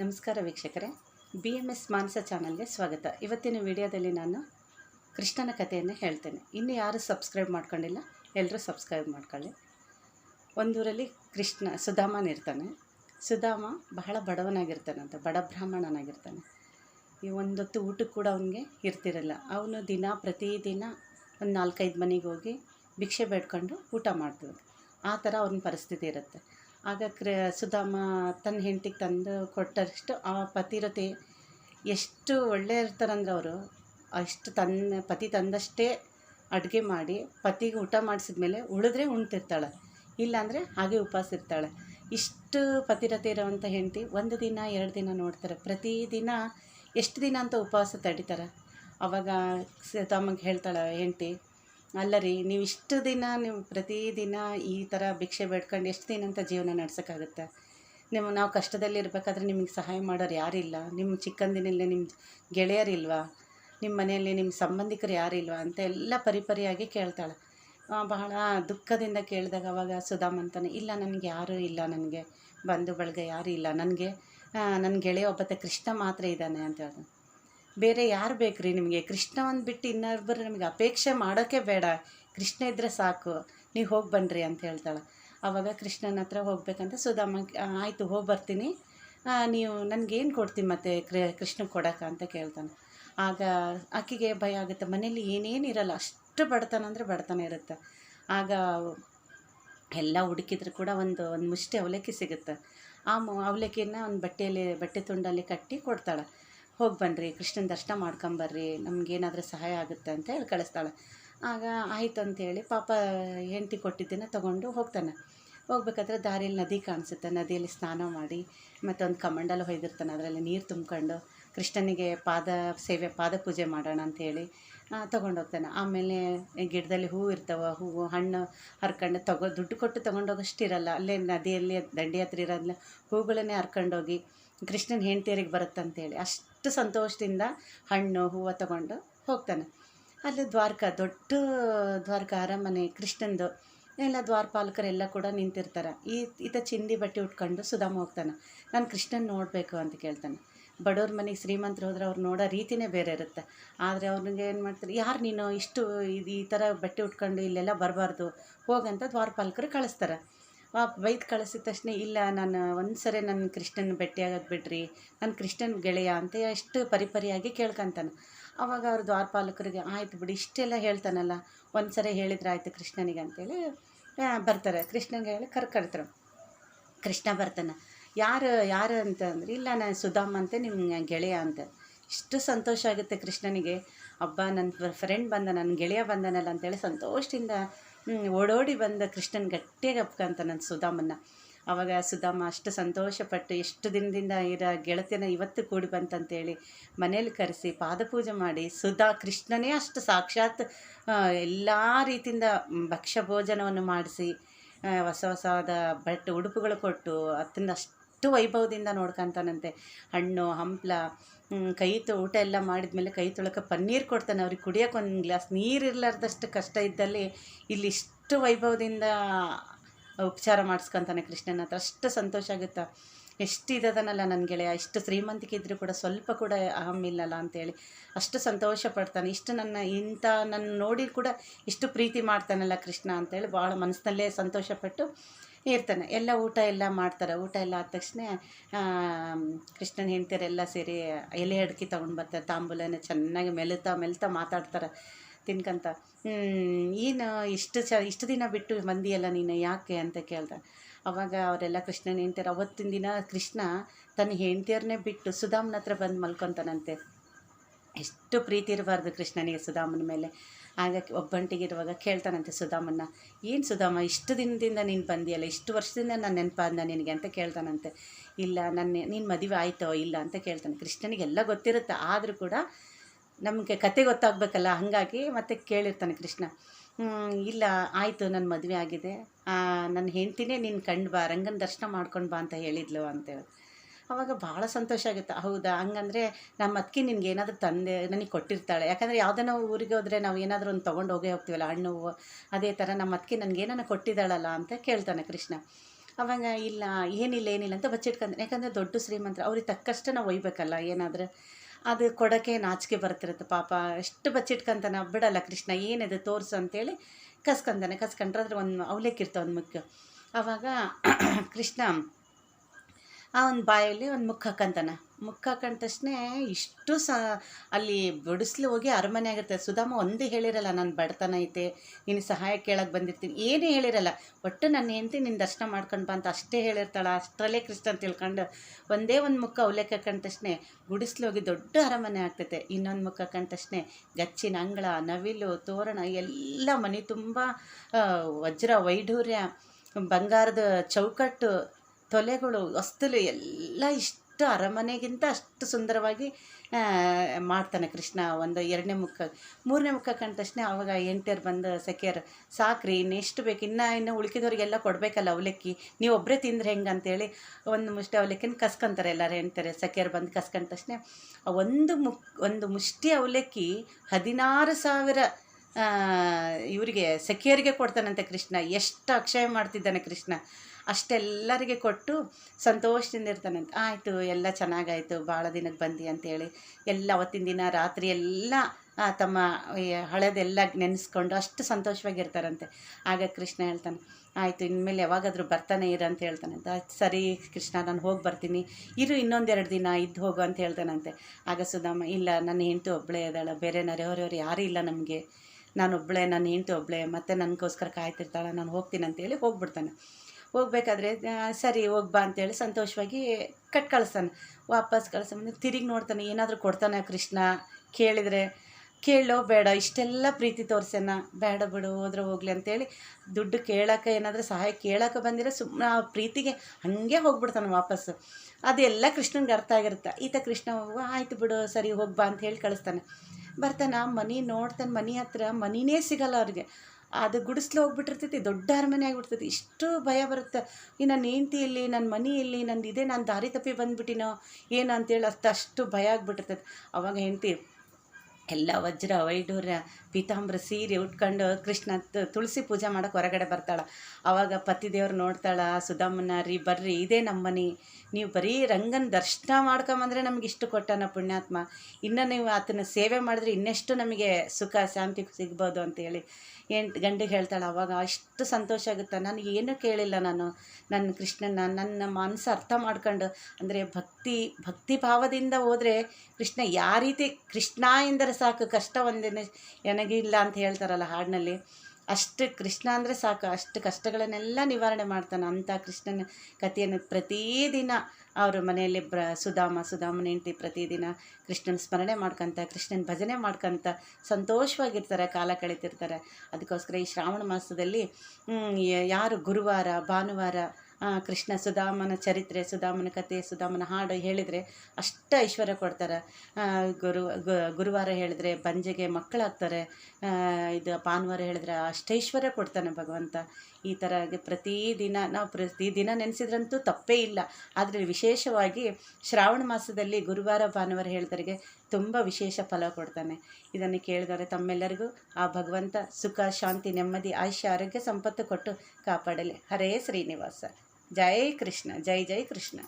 ನಮಸ್ಕಾರ ವೀಕ್ಷಕರೇ. B M S ಮಾನಸ ಚಾನಲ್ಗೆ ಸ್ವಾಗತ. ಇವತ್ತಿನ ವಿಡಿಯೋದಲ್ಲಿ ನಾನು ಕೃಷ್ಣನ ಕಥೆಯನ್ನು ಹೇಳ್ತೇನೆ. ಇನ್ನು ಯಾರು ಸಬ್ಸ್ಕ್ರೈಬ್ ಮಾಡ್ಕೊಂಡಿಲ್ಲ, ಎಲ್ಲರೂ ಸಬ್ಸ್ಕ್ರೈಬ್ ಮಾಡ್ಕೊಳ್ಳಿ. ಒಂದೂರಲ್ಲಿ ಕೃಷ್ಣ, ಸುಧಾಮನ್ ಇರ್ತಾನೆ. ಸುಧಾಮ ಬಹಳ ಬಡವನಾಗಿರ್ತಾನಂತೆ ಬಡ ಬ್ರಾಹ್ಮಣನಾಗಿರ್ತಾನೆ. ಈ ಒಂದೊತ್ತು ಊಟಕ್ಕೆ ಕೂಡ ಅವನಿಗೆ ಇರ್ತಿರಲ್ಲ. ಅವನು ದಿನ ಪ್ರತಿದಿನ ಒಂದು ನಾಲ್ಕೈದು ಮನೆಗೆ ಹೋಗಿ ಭಿಕ್ಷೆ ಬೇಡ್ಕೊಂಡು ಊಟ ಮಾಡ್ತಿದ್ದ ಆ ಥರ ಅವನ ಪರಿಸ್ಥಿತಿ ಇರುತ್ತೆ. ಆಗ ಕ್ರ ಸುಧಾಮ ತನ್ನ ಹೆಂಡತಿಗೆ ತಂದು ಕೊಟ್ಟಷ್ಟು ಆ ಪತಿರತೆ ಎಷ್ಟು ಒಳ್ಳೆ ಇರ್ತಾರಂದ್ರೆ ಅವರು. ಅಷ್ಟು ತನ್ನ ಪತಿ ತಂದಷ್ಟೇ ಅಡುಗೆ ಮಾಡಿ ಪತಿಗೆ ಊಟ ಮಾಡಿಸಿದ್ಮೇಲೆ ಉಳಿದ್ರೆ ಉಣ್ತಿರ್ತಾಳೆ. ಇಲ್ಲಾಂದರೆ ಹಾಗೆ ಉಪವಾಸ ಇರ್ತಾಳೆ. ಇಷ್ಟು ಪತಿರತೆ ಇರೋವಂಥ ಹೆಂಡತಿ ಒಂದು ದಿನ, ಎರಡು ದಿನ ನೋಡ್ತಾರೆ. ಪ್ರತಿದಿನ ಎಷ್ಟು ದಿನ ಅಂತ ಉಪವಾಸ ತಡಿತಾರೆ? ಅವಾಗ ತಮಗೆ ಹೇಳ್ತಾಳೆ, ಹೆಂಡತಿ ಅಲ್ಲ ರೀ, ನೀವು ಇಷ್ಟು ದಿನ ನೀವು ಪ್ರತಿದಿನ ಈ ಥರ ಭಿಕ್ಷೆ ಬೇಡ್ಕೊಂಡು ಎಷ್ಟು ದಿನ ಅಂತ ಜೀವನ ನಡ್ಸೋಕ್ಕಾಗುತ್ತೆ? ನಿಮ್ಮ ನಾವು ಕಷ್ಟದಲ್ಲಿ ಇರಬೇಕಾದ್ರೆ ನಿಮಗೆ ಸಹಾಯ ಮಾಡೋರು ಯಾರಿಲ್ಲ. ನಿಮ್ಮ ಚಿಕ್ಕಂದಿನಲ್ಲೇ ನಿಮ್ಮ ಗೆಳೆಯರಿಲ್ವಾ ನಿಮ್ಮ ಮನೆಯಲ್ಲಿ ನಿಮ್ಮ ಸಂಬಂಧಿಕರು ಯಾರಿಲ್ವಾ ಅಂತ ಎಲ್ಲ ಪರಿಪರಿಯಾಗಿ ಕೇಳ್ತಾಳೆ. ಬಹಳ ದುಃಖದಿಂದ ಕೇಳಿದಾಗ ಅವಾಗ ಸುಧಾಮ್ ಅಂತಾನೆ, ಇಲ್ಲ, ನನಗೆ ಯಾರೂ ಇಲ್ಲ ನನಗೆ. ಬಂಧು ಬಳಗ ಯಾರೂ ಇಲ್ಲ. ನನಗೆ ನನ್ನ ಗೆಳೆಯ ಒಬ್ಬತ್ತ ಕೃಷ್ಣ ಮಾತ್ರ ಇದ್ದಾನೆ ಅಂತ ಹೇಳ್ತಾನೆ. ಬೇರೆ ಯಾರು ಬೇಕು ರೀ ನಿಮಗೆ? ಕೃಷ್ಣ ಒಂದು ಬಿಟ್ಟು ಇನ್ನೊಬ್ಬರು ನಮಗೆ ಅಪೇಕ್ಷೆ ಮಾಡೋಕ್ಕೆ ಬೇಡ. ಕೃಷ್ಣ ಇದ್ದರೆ ಸಾಕು. ನೀವು ಹೋಗಿ ಬನ್ನಿರಿ ಅಂತ ಹೇಳ್ತಾಳೆ. ಆವಾಗ ಕೃಷ್ಣನ ಹತ್ರ ಹೋಗ್ಬೇಕಂತ ಸುಧಾಮ ಆಯಿತು ಹೋಗಿ ಬರ್ತೀನಿ. ನೀವು ನನಗೇನು ಕೊಡ್ತೀನಿ ಮತ್ತೆ ಕೃಷ್ಣ ಕೊಡೋಕೆ ಅಂತ ಕೇಳ್ತಾನೆ. ಆಗ ಅಕ್ಕಿಗೆ ಭಯ ಆಗುತ್ತೆ. ಮನೇಲಿ ಏನೇನು ಇರಲ್ಲ. ಅಷ್ಟು ಬಡತನ ಅಂದರೆ ಬಡತನ ಇರುತ್ತೆ. ಆಗ ಎಲ್ಲ ಹುಡುಕಿದ್ರು ಕೂಡ ಒಂದು ಒಂದು ಮುಷ್ಟಿ ಅವಲಕ್ಕಿ ಸಿಗುತ್ತೆ. ಆ ಅವಲಕ್ಕಿನ ಒಂದು ಬಟ್ಟೆಯಲ್ಲಿ, ಬಟ್ಟೆ ತುಂಡಲ್ಲಿ ಕಟ್ಟಿ ಕೊಡ್ತಾಳೆ. ಹೋಗಿ ಬನ್ನಿರಿ ಕೃಷ್ಣನ ದರ್ಶನ ಮಾಡ್ಕೊಂಬರ್ರಿ ನಮಗೇನಾದರೂ ಸಹಾಯ ಆಗುತ್ತೆ ಅಂತ ಹೇಳಿ ಕಳಿಸ್ತಾಳೆ. ಆಗ ಆಯ್ತು ಅಂತೇಳಿ ಪಾಪ ಹೆಂಡತಿ ಕೊಟ್ಟಿದ್ದನ್ನು ತೊಗೊಂಡು ಹೋಗ್ತಾನೆ. ಹೋಗ್ಬೇಕಾದ್ರೆ ದಾರಿಯಲ್ಲಿ ನದಿ ಕಾಣಿಸುತ್ತೆ. ನದಿಯಲ್ಲಿ ಸ್ನಾನ ಮಾಡಿ, ಮತ್ತೊಂದು ಕಮಂಡಲ ಹೊಯ್ದಿರ್ತಾನೆ. ಅದರಲ್ಲಿ ನೀರು ತುಂಬ್ಕೊಂಡು ಕೃಷ್ಣನಿಗೆ ಪಾದ ಸೇವೆ, ಪಾದ ಪೂಜೆ ಮಾಡೋಣ ಅಂಥೇಳಿ ತೊಗೊಂಡೋಗ್ತಾನೆ ಆಮೇಲೆ ಗಿಡದಲ್ಲಿ ಹೂವು ಇರ್ತಾವೆ ಹೂವು ಹಣ್ಣು ಹರ್ಕೊಂಡು ತಗೋ, ದುಡ್ಡು ಕೊಟ್ಟು ತೊಗೊಂಡೋಗಷ್ಟಿರಲ್ಲ ಅಲ್ಲೇ ನದಿಯಲ್ಲಿ, ದಂಡಿ ಹತ್ರ ಇರೋದ್ನ ಹೂಗಳನ್ನೇ ಹರ್ಕೊಂಡೋಗಿ ಕೃಷ್ಣನ ಹೆಂಡ್ತಿಯರಿಗೆ ಬರುತ್ತಂತೇಳಿ ಅಷ್ಟು ಸಂತೋಷದಿಂದ ಹಣ್ಣು, ಹೂವು ತಗೊಂಡು ಹೋಗ್ತಾನೆ. ಅಲ್ಲಿ ದ್ವಾರಕ, ದೊಡ್ಡ ದ್ವಾರಕ, ಅರಮನೆ, ಕೃಷ್ಣಂದು ಎಲ್ಲ ದ್ವಾರಪಾಲಕರೆಲ್ಲ ಕೂಡ ನಿಂತಿರ್ತಾರೆ. ಈ ಈತ ಚಿಂದಿ ಬಟ್ಟೆ ಉಟ್ಕೊಂಡು ಸುಧಾಮ ಹೋಗ್ತಾನೆ. ನಾನು ಕೃಷ್ಣನ್ ನೋಡಬೇಕು ಅಂತ ಕೇಳ್ತಾನೆ. ಬಡವ್ರ ಮನೆಗೆ ಶ್ರೀಮಂತರು ಹೋದ್ರೆ ಅವ್ರು ನೋಡೋ ರೀತಿನೇ ಬೇರೆ ಇರುತ್ತೆ. ಆದರೆ ಅವ್ರಿಗೆ ಏನು ಮಾಡ್ತಾರೆ, ಯಾರು ನೀನು ಇಷ್ಟು ಇದು ಈ ಥರ ಬಟ್ಟೆ ಉಟ್ಕೊಂಡು ಇಲ್ಲೆಲ್ಲ ಬರಬಾರ್ದು. ಹೋಗಂತ ದ್ವಾರಪಾಲಕರು ಕಳಿಸ್ತಾರೆ. ಆ ಬೈದು ಕಳಿಸಿದ ತಕ್ಷಣ, ಇಲ್ಲ, ನಾನು ಒಂದು ಸರಿ ನನ್ನ ಕೃಷ್ಣನ ಭೇಟಿಯಾಗೋದು ಬಿಡ್ರಿ ನನ್ನ ಕೃಷ್ಣನ ಗೆಳೆಯ ಅಂತ ಎಷ್ಟು ಪರಿಪರಿಯಾಗಿ ಕೇಳ್ಕೊಂತಾನೆ. ಅವಾಗ ಅವ್ರ ದ್ವಾರಪಾಲಕರಿಗೆ ಆಯ್ತು ಬಿಡಿ, ಇಷ್ಟೆಲ್ಲ ಹೇಳ್ತಾನಲ್ಲ ಒಂದು ಸರಿ ಹೇಳಿದ್ರೆ ಆಯಿತು ಕೃಷ್ಣನಿಗೆ ಅಂತೇಳಿ ಬರ್ತಾರೆ. ಕೃಷ್ಣನಿಗೆ ಹೇಳಿ ಕರ್ಕೊಳ್ತಾರೆ ಕೃಷ್ಣ ಬರ್ತಾನೆ, ಯಾರು ಯಾರು ಅಂತ ಅಂದ್ರೆ, ಇಲ್ಲ, ನಾನು ಸುಧಾಮ್ ಅಂತ ನಿಮ್ಮ ಗೆಳೆಯ ಅಂತ. ಇಷ್ಟು ಸಂತೋಷ ಆಗುತ್ತೆ ಕೃಷ್ಣನಿಗೆ. ಹಬ್ಬ ನನ್ನ ಫ್ರೆಂಡ್ ಬಂದ ನನ್ನ ಗೆಳೆಯ ಬಂದನಲ್ಲ ಅಂತೇಳಿ ಸಂತೋಷದಿಂದ ಓಡೋಡಿ ಬಂದ ಕೃಷ್ಣನ್ ಗಟ್ಟಿಯಾಗಿ ಅಪ್ಕಂತ ನನ್ನ ಸುಧಾಮನ್ನ. ಅವಾಗ ಸುಧಾಮ ಅಷ್ಟು ಸಂತೋಷಪಟ್ಟು ಎಷ್ಟು ದಿನದಿಂದ ಇರೋ ಗೆಳತಿನ ಇವತ್ತು ಕೂಡಿ ಬಂತಂತೇಳಿ ಮನೇಲಿ ಕರೆಸಿ ಪಾದಪೂಜೆ ಮಾಡಿ ಸುಧಾ ಕೃಷ್ಣನೇ ಅಷ್ಟು ಸಾಕ್ಷಾತ್ ಎಲ್ಲ ರೀತಿಯಿಂದ ಭಕ್ಷ್ಯ ಭೋಜನವನ್ನು ಮಾಡಿಸಿ ಹೊಸ ಹೊಸದ ಬಟ್ಟೆ ಉಡುಪುಗಳು ಕೊಟ್ಟು ಅದನ್ನ ಅಷ್ಟು ವೈಭವದಿಂದ ನೋಡ್ಕೊಂತಾನಂತೆ. ಹಣ್ಣು, ಹಂಪ್ಲ ಕೈ ತೊ, ಊಟ ಎಲ್ಲ ಮಾಡಿದ್ಮೇಲೆ ಕೈ ತೊಳಕ ಪನ್ನೀರ್ ಕೊಡ್ತಾನೆ. ಅವ್ರಿಗೆ ಕುಡಿಯೋಕೆ ಒಂದು ಗ್ಲಾಸ್ ನೀರು ಇರಲಾರ್ದಷ್ಟು ಕಷ್ಟ ಇದ್ದಲ್ಲಿ ಇಲ್ಲಿ ಇಷ್ಟು ವೈಭವದಿಂದ ಉಪಚಾರ ಮಾಡಿಸ್ಕೊಂತಾನೆ ಕೃಷ್ಣನ ಹತ್ರ. ಅಷ್ಟು ಸಂತೋಷ ಆಗುತ್ತೆ. ಎಷ್ಟು ಇದದನಲ್ಲ ನನ್ನ ಗೆಳೆಯ. ಇಷ್ಟು ಶ್ರೀಮಂತಿಕೆ ಇದ್ದರೂ ಕೂಡ ಸ್ವಲ್ಪ ಕೂಡ ಅಹಮಿಲ್ಲಲ್ಲ ಅಂತೇಳಿ ಅಷ್ಟು ಸಂತೋಷ ಪಡ್ತಾನೆ. ಇಷ್ಟು ನನ್ನ ಇಂಥ ನನ್ನ ನೋಡಿ ಕೂಡ ಇಷ್ಟು ಪ್ರೀತಿ ಮಾಡ್ತಾನಲ್ಲ ಕೃಷ್ಣ ಅಂತೇಳಿ ಭಾಳ ಮನಸ್ಸಿನಲ್ಲೇ ಸಂತೋಷಪಟ್ಟು ಇರ್ತಾನೆ. ಎಲ್ಲ ಊಟ ಎಲ್ಲ ಮಾಡ್ತಾರೆ. ಊಟ ಎಲ್ಲ ಆದ ತಕ್ಷಣ ಕೃಷ್ಣನ ಹೆಂಡ್ತಿಯರೆಲ್ಲ ಸೇರಿ ಎಲೆ ಅಡ್ಕೆ ತೊಗೊಂಡು ಬರ್ತಾರೆ. ತಾಂಬೂಲನ ಚೆನ್ನಾಗಿ ಮೆಲ್ತಾ ಮೆಲ್ತಾ ಮಾತಾಡ್ತಾರೆ. ತಿನ್ಕಂತ. ಏನು ಇಷ್ಟು ಚ, ಇಷ್ಟು ದಿನ ಬಿಟ್ಟು ಬಂದಿಯಲ್ಲ ನೀನು, ಯಾಕೆ ಅಂತ ಕೇಳ್ದೆ. ಅವಾಗ ಅವರೆಲ್ಲ ಕೃಷ್ಣನ ಹೆಂಡ್ತಿಯರು ಅವತ್ತಿನ ದಿನ ಕೃಷ್ಣ ತನ್ನ ಹೆಂಡ್ತಿಯರನ್ನೇ ಬಿಟ್ಟು ಸುಧಾಮ್ನ ಹತ್ರ ಬಂದು ಮಲ್ಕೊತಾನಂತೆ. ಎಷ್ಟು ಪ್ರೀತಿ ಇರಬಾರ್ದು ಕೃಷ್ಣನಿಗೆ ಸುಧಾಮನ ಮೇಲೆ. ಆಗ ಒಬ್ಬಂಟಿಗಿರುವಾಗ ಕೇಳ್ತಾನಂತೆ ಸುಧಾಮನ್ನ ಏನು ಸುಧಾಮ, ಇಷ್ಟು ದಿನದಿಂದ ನೀನು ಬಂದಿಯಲ್ಲ, ಇಷ್ಟು ವರ್ಷದಿಂದ ನಾನು ನೆನಪಾದ ನಿನಗೆ? ಅಂತ ಕೇಳ್ತಾನಂತೆ. ಇಲ್ಲ ನನ್ನ ನೀನು ಮದುವೆ ಆಯಿತೋ ಇಲ್ಲ? ಅಂತ ಕೇಳ್ತಾನೆ. ಕೃಷ್ಣನಿಗೆಲ್ಲ ಗೊತ್ತಿರುತ್ತೆ, ಆದರೂ ಕೂಡ ನಮಗೆ ಕತೆ ಗೊತ್ತಾಗಬೇಕಲ್ಲ, ಹಾಗಾಗಿ ಮತ್ತೆ ಕೇಳಿರ್ತಾನೆ ಕೃಷ್ಣ. ಇಲ್ಲ, ಆಯಿತು ನನ್ನ ಮದುವೆ ಆಗಿದೆ. ನನ್ನ ಹೆಂಡ್ತಿನೇ ನೀನು ಕಂಡು ಬಾ, ರಂಗನ ದರ್ಶನ ಮಾಡ್ಕೊಂಡು ಬಾ ಅಂತ ಹೇಳಿದ್ಲು ಅಂತೇಳಿ ಅವಾಗ ಭಾಳ ಸಂತೋಷ ಆಗುತ್ತೆ. ಹೌದಾ? ಹಂಗಂದರೆ ನಮ್ಮ ಅತ್ತಿಗೆ ನಿನಗೆ ಏನಾದರೂ ತಂದೆ ನನಗೆ ಕೊಟ್ಟಿರ್ತಾಳೆ. ಯಾಕಂದರೆ ಯಾವುದೋ ಊರಿಗೆ ಹೋದರೆ ನಾವು ಏನಾದರೂ ಒಂದು ತೊಗೊಂಡು ಹೋಗೇ ಹೋಗ್ತೀವಲ್ಲ, ಹಣ್ಣು ಅದೇ ಥರ ನಮ್ಮ ಅತ್ತಿಗೆ ನನಗೆ ಏನಾನ ಕೊಟ್ಟಿದ್ದಾಳಲ್ಲ ಅಂತ ಕೇಳ್ತಾನೆ ಕೃಷ್ಣ. ಅವಾಗ ಇಲ್ಲ, ಏನಿಲ್ಲ ಏನಿಲ್ಲ ಅಂತ ಬಚ್ಚಿಟ್ಕಂತ ಯಾಕಂದರೆ ದೊಡ್ಡ ಶ್ರೀಮಂತರು, ಅವ್ರಿಗೆ ತಕ್ಕಷ್ಟು ನಾವು ಒಯ್ಬೇಕಲ್ಲ ಏನಾದರೂ. ಅದು ಕೊಡೋಕ್ಕೆ ನಾಚಿಕೆ ಬರ್ತಿರುತ್ತೆ ಪಾಪ. ಎಷ್ಟು ಬಚ್ಚಿಟ್ಕೊಂತಾನೆ ಬಿಡಲ್ಲ ಕೃಷ್ಣ, ಏನಿದೆ ತೋರಿಸು ಅಂತೇಳಿ ಕಸ್ಕೊಂತಾನೆ. ಕಸ್ಕೊಂಡ್ರೆ ಅದ್ರ ಒಂದು ಅವಲೇಕಿರ್ತಾವೆ ಒಂದು ಮುಖ್ಯ. ಅವಾಗ ಕೃಷ್ಣ ಆ ಒಂದು ಬಾಯಲ್ಲಿ ಒಂದು ಮುಖ ಹಾಕಂತಾನ. ಮುಖ ಹಾಕೊಂಡ ತಕ್ಷಣ ಇಷ್ಟು ಸ, ಅಲ್ಲಿ ಬಡಿಸ್ಲು ಹೋಗಿ ಅರಮನೆ ಆಗಿರ್ತದೆ ಸುಧಾಮ ಒಂದೇ ಹೇಳಿರಲ್ಲ, ನಾನು ಬಡತನ ಐತೆ ನಿನ್ನ ಸಹಾಯ ಕೇಳಕ್ಕೆ ಬಂದಿರ್ತೀನಿ. ಏನೇ ಹೇಳಿರಲ್ಲ, ಒಟ್ಟು ನನ್ನ ಹೆಂಡತಿ ನಿನ್ನ ದರ್ಶನ ಮಾಡ್ಕೊಂಡು ಬಾ ಅಂತ ಅಷ್ಟೇ ಹೇಳಿರ್ತಾಳೆ. ಅಷ್ಟರಲ್ಲೇ ಕೃಷ್ಣ ತಿಳ್ಕೊಂಡು ಒಂದೇ ಒಂದು ಮುಖ ಉಲ್ಲೇಖ ಹಾಕೊಂಡ ತಕ್ಷಣ ಗುಡಿಸ್ಲು ಹೋಗಿ ದೊಡ್ಡ ಅರಮನೆ ಆಗ್ತೈತೆ. ಇನ್ನೊಂದು ಮುಖ ಹಾಕೊಂಡ ತಕ್ಷಣ ಗಚ್ಚಿನ ಅಂಗಳ, ನವಿಲು, ತೋರಣ, ಎಲ್ಲ ಮನೆ ತುಂಬ ವಜ್ರ ವೈಢೂರ್ಯ, ಬಂಗಾರದ ಚೌಕಟ್ಟು ತೊಲೆಗಳು ಹೊಸ್ತಲು ಎಲ್ಲ ಇಷ್ಟು ಅರಮನೆಗಿಂತ ಅಷ್ಟು ಸುಂದರವಾಗಿ ಮಾಡ್ತಾನೆ ಕೃಷ್ಣ. ಒಂದು ಎರಡನೇ ಮುಖ, ಮೂರನೇ ಮುಖ ಕಂಡ ತಕ್ಷಣ ಅವಾಗ ಎಂಟಿಯರ್ ಬಂದು ಸೆಕೆಯರ್ ಸಾಕ್ರಿ ಇನ್ನೆಷ್ಟು ಬೇಕು? ಇನ್ನು ಇನ್ನು ಉಳ್ಕಿದವ್ರಿಗೆಲ್ಲ ಕೊಡಬೇಕಲ್ಲ ಅವಲಕ್ಕಿ. ನೀವು ಒಬ್ಬರೇ ತಿಂದ್ರೆ ಹೆಂಗೆ? ಅಂತೇಳಿ ಒಂದು ಮುಷ್ಟಿ ಅವಲಕ್ಕಿನ ಕಸ್ಕೊಂತಾರೆ ಎಲ್ಲರೂ ಎಂಟಿಯರ್ ಸೆಕೆಯರ್ ಬಂದು ಕಸ್ಕೊಂಡ ತಕ್ಷಣ ಒಂದು ಮುಕ್, ಒಂದು ಮುಷ್ಟಿ ಅವಲಕ್ಕಿ ಹದಿನಾರು ಸಾವಿರ ಇವರಿಗೆ, ಸಖಿಯರಿಗೆ ಕೊಡ್ತಾನಂತೆ ಕೃಷ್ಣ. ಎಷ್ಟು ಅಕ್ಷಯ ಮಾಡ್ತಿದ್ದಾನೆ ಕೃಷ್ಣ. ಅಷ್ಟೆಲ್ಲರಿಗೆ ಕೊಟ್ಟು ಸಂತೋಷದಿಂದ ಇರ್ತಾನಂತೆ ಆಯಿತು, ಎಲ್ಲ ಚೆನ್ನಾಗಾಯಿತು, ಭಾಳ ದಿನಕ್ಕೆ ಬಂದು ಅಂತೇಳಿ. ಎಲ್ಲ ಅವತ್ತಿನ ದಿನ, ರಾತ್ರಿ ಎಲ್ಲ ತಮ್ಮ ಹಳೆದೆಲ್ಲ ನೆನೆಸ್ಕೊಂಡು ಅಷ್ಟು ಸಂತೋಷವಾಗಿರ್ತಾರಂತೆ. ಆಗ ಕೃಷ್ಣ ಹೇಳ್ತಾನೆ, ಆಯಿತು, ಇನ್ಮೇಲೆ ಯಾವಾಗಾದರೂ ಬರ್ತಾನೆ ಇರು ಅಂತ ಹೇಳ್ತಾನಂತೆ ಸರಿ ಕೃಷ್ಣ, ನಾನು ಹೋಗಿ ಬರ್ತೀನಿ. ಇರು ಇನ್ನೊಂದೆರಡು ದಿನ, ಇದ್ದು ಹೋಗು ಅಂತ ಹೇಳ್ತಾನಂತೆ. ಆಗ ಸುಧಾಮ, ಇಲ್ಲ, ನನ್ನ ಹೆಂಡತಿ ಒಬ್ಬಳೇ ಇದ್ದಾಳೆ, ಬೇರೆ ನೆರೆಹೊರೆಯವ್ರು ಯಾರೂ ಇಲ್ಲ ನಮಗೆ. ನಾನು ಒಬ್ಬಳೇ ನನ್ನ ಹೆಂಡತಿ ಒಬ್ಬಳೇ ಮತ್ತು ನನಗೋಸ್ಕರ ಕಾಯ್ತಿರ್ತಾಳೆ, ನಾನು ಹೋಗ್ತೀನಿ ಅಂತೇಳಿ ಹೋಗ್ಬಿಡ್ತಾನೆ. ಹೋಗ್ಬೇಕಾದ್ರೆ ಸರಿ ಹೋಗ್ಬಾ ಅಂತೇಳಿ ಸಂತೋಷವಾಗಿ ಕಟ್ ಕಳಿಸ್ತಾನೆ. ವಾಪಸ್ ಕಳಿಸ್ತಾನೆ. ತಿರುಗಿ ನೋಡ್ತಾನೆ, ಏನಾದರೂ ಕೊಡ್ತಾನೆ ಕೃಷ್ಣ. ಕೇಳಿದರೆ, ಕೇಳೋ ಬೇಡ, ಇಷ್ಟೆಲ್ಲ ಪ್ರೀತಿ ತೋರ್ಸೇನ ಬೇಡ ಬಿಡು, ಹೋದ್ರೆ ಹೋಗ್ಲಿ ಅಂತೇಳಿ ದುಡ್ಡು ಕೇಳೋಕೆ ಏನಾದರೂ ಸಹಾಯ ಕೇಳೋಕೆ ಬಂದಿರೋ ಸುಮ್ಮನೆ ಆ ಪ್ರೀತಿಗೆ ಹಾಗೆ ಹೋಗ್ಬಿಡ್ತಾನೆ ವಾಪಸ್ಸು. ಅದೆಲ್ಲ ಕೃಷ್ಣನ್ಗೆ ಅರ್ಥ ಆಗಿರುತ್ತೆ. ಈತ ಕೃಷ್ಣ ಹೋಗುವ, ಆಯ್ತು ಬಿಡು, ಸರಿ ಹೋಗ್ಬಾ ಅಂತ ಹೇಳಿ ಕಳಿಸ್ತಾನೆ. ಬರ್ತಾನೆ ಮನೆ ನೋಡ್ತಾನೆ, ಮನೆ ಹತ್ರ ಮನಿನೇ ಸಿಗಲ್ಲ ಅವ್ರಿಗೆ. ಅದು ಗುಡಿಸ್ಲು ಹೋಗ್ಬಿಟ್ಟಿರ್ತೈತಿ, ದೊಡ್ಡ ಅರಮನೆ ಆಗಿಬಿಡ್ತೈತಿ. ಇಷ್ಟು ಭಯ ಬರುತ್ತೆ. ಈ ನನ್ನ ಹೆಂಡತಿ ಇಲ್ಲಿ ನನ್ನ ಮನೆ ಇಲ್ಲಿ ನಂದು ಇದೆ, ನಾನು ದಾರಿ ತಪ್ಪಿ ಬಂದ್ಬಿಟ್ಟಿನೋ ಏನು ಅಂತೇಳಿ ಅಷ್ಟು ಭಯ ಆಗ್ಬಿಟ್ಟಿರ್ತೈತಿ. ಅವಾಗ ಹೆಂಡತಿ, ಎಲ್ಲ ವಜ್ರ, ವೈಢೂರ್ಯ ಪೀತಾಂಬ್ರ ಸೀರೆ ಉಟ್ಕೊಂಡು ಕೃಷ್ಣ ತುಳಸಿ ಪೂಜೆ ಮಾಡೋಕೆ ಹೊರಗಡೆ ಬರ್ತಾಳೆ. ಆವಾಗ ಪತಿದೇವ್ರು ನೋಡ್ತಾಳ ಸುಧಾಮನ ರೀ ಬರ್ರಿ, ಇದೇ ನಮ್ಮ ಮನೆ ನೀವು ಬರೀ ರಂಗನ ದರ್ಶನ ಮಾಡ್ಕೊಂಬಂದರೆ ನಮಗೆ ಇಷ್ಟು ಕೊಟ್ಟನ ಪುಣ್ಯಾತ್ಮ. ಇನ್ನು ನೀವು ಆತನ ಸೇವೆ ಮಾಡಿದ್ರೆ ಇನ್ನೆಷ್ಟು ನಮಗೆ ಸುಖ, ಶಾಂತಿ ಸಿಗ್ಬೋದು ಅಂತೇಳಿ ಎಂಟು ಗಂಡಿಗೆ ಹೇಳ್ತಾಳೆ. ಅವಾಗ ಅಷ್ಟು ಸಂತೋಷ ಆಗುತ್ತೆ. ನಾನು ಏನೂ ಕೇಳಿಲ್ಲ ನಾನು. ನನ್ನ ಕೃಷ್ಣನ ನನ್ನ ಮನಸ್ಸು ಅರ್ಥ ಮಾಡ್ಕೊಂಡು, ಅಂದರೆ ಭಕ್ತಿ ಭಕ್ತಿ ಭಾವದಿಂದ ಹೋದರೆ ಕೃಷ್ಣ ಯಾವ ರೀತಿ ಕೃಷ್ಣ ಎಂದರೆ ಸಾಕು ಕಷ್ಟ ಒಂದಿನ ನನಗಿಲ್ಲ ಅಂತ ಹೇಳ್ತಾರಲ್ಲ ಹಾಡಿನಲ್ಲಿ, ಅಷ್ಟು ಕೃಷ್ಣ ಅಂದರೆ ಸಾಕು, ಅಷ್ಟು ಕಷ್ಟಗಳನ್ನೆಲ್ಲ ನಿವಾರಣೆ ಮಾಡ್ತಾನೆ ಅಂಥ ಕೃಷ್ಣನ ಕಥೆಯನ್ನು. ಪ್ರತಿದಿನ ಅವರು ಮನೆಯಲ್ಲಿ ಬ್ರ, ಸುಧಾಮ, ಸುಧಾಮನ ಹೆಂಡತಿ ಪ್ರತಿದಿನ ಕೃಷ್ಣನ ಸ್ಮರಣೆ ಮಾಡ್ಕೊತ, ಕೃಷ್ಣನ ಭಜನೆ ಮಾಡ್ಕೊತ ಸಂತೋಷವಾಗಿರ್ತಾರೆ, ಕಾಲ ಕಳೀತಿರ್ತಾರೆ. ಅದಕ್ಕೋಸ್ಕರ ಈ ಶ್ರಾವಣ ಮಾಸದಲ್ಲಿ ಯಾರು ಗುರುವಾರ, ಭಾನುವಾರ ಕೃಷ್ಣ ಸುಧಾಮನ ಚರಿತ್ರೆ, ಸುಧಾಮನ ಕಥೆ, ಸುಧಾಮನ ಹಾಡು ಹೇಳಿದರೆ ಅಷ್ಟು ಐಶ್ವರ್ಯ ಕೊಡ್ತಾರೆ. ಗುರು ಗುರುವಾರ ಹೇಳಿದ್ರೆ ಬಂಜೆಗೆ ಮಕ್ಕಳಾಗ್ತಾರೆ. ಇದು ಭಾನುವಾರ ಹೇಳಿದ್ರೆ ಅಷ್ಟೈಶ್ವರ್ಯ ಕೊಡ್ತಾನೆ ಭಗವಂತ. ಈ ಥರ ಪ್ರತಿದಿನ ನಾವು ಪ್ರತಿದಿನ ನೆನೆಸಿದ್ರಂತೂ ತಪ್ಪೇ ಇಲ್ಲ. ಆದರೆ ವಿಶೇಷವಾಗಿ ಶ್ರಾವಣ ಮಾಸದಲ್ಲಿ ಗುರುವಾರ, ಭಾನುವಾರ ಹೇಳಿದವರಿಗೆ ತುಂಬ ವಿಶೇಷ ಫಲ ಕೊಡ್ತಾನೆ. ಇದನ್ನು ಕೇಳಿದರೆ ತಮ್ಮೆಲ್ಲರಿಗೂ ಆ ಭಗವಂತ ಸುಖ, ಶಾಂತಿ, ನೆಮ್ಮದಿ, ಆಯುಷ್ಯ, ಆರೋಗ್ಯ, ಸಂಪತ್ತು ಕೊಟ್ಟು ಕಾಪಾಡಲಿ. ಹರೇ ಶ್ರೀನಿವಾಸ. ಜೈ ಕೃಷ್ಣ ಜೈ ಜೈ ಕೃಷ್ಣ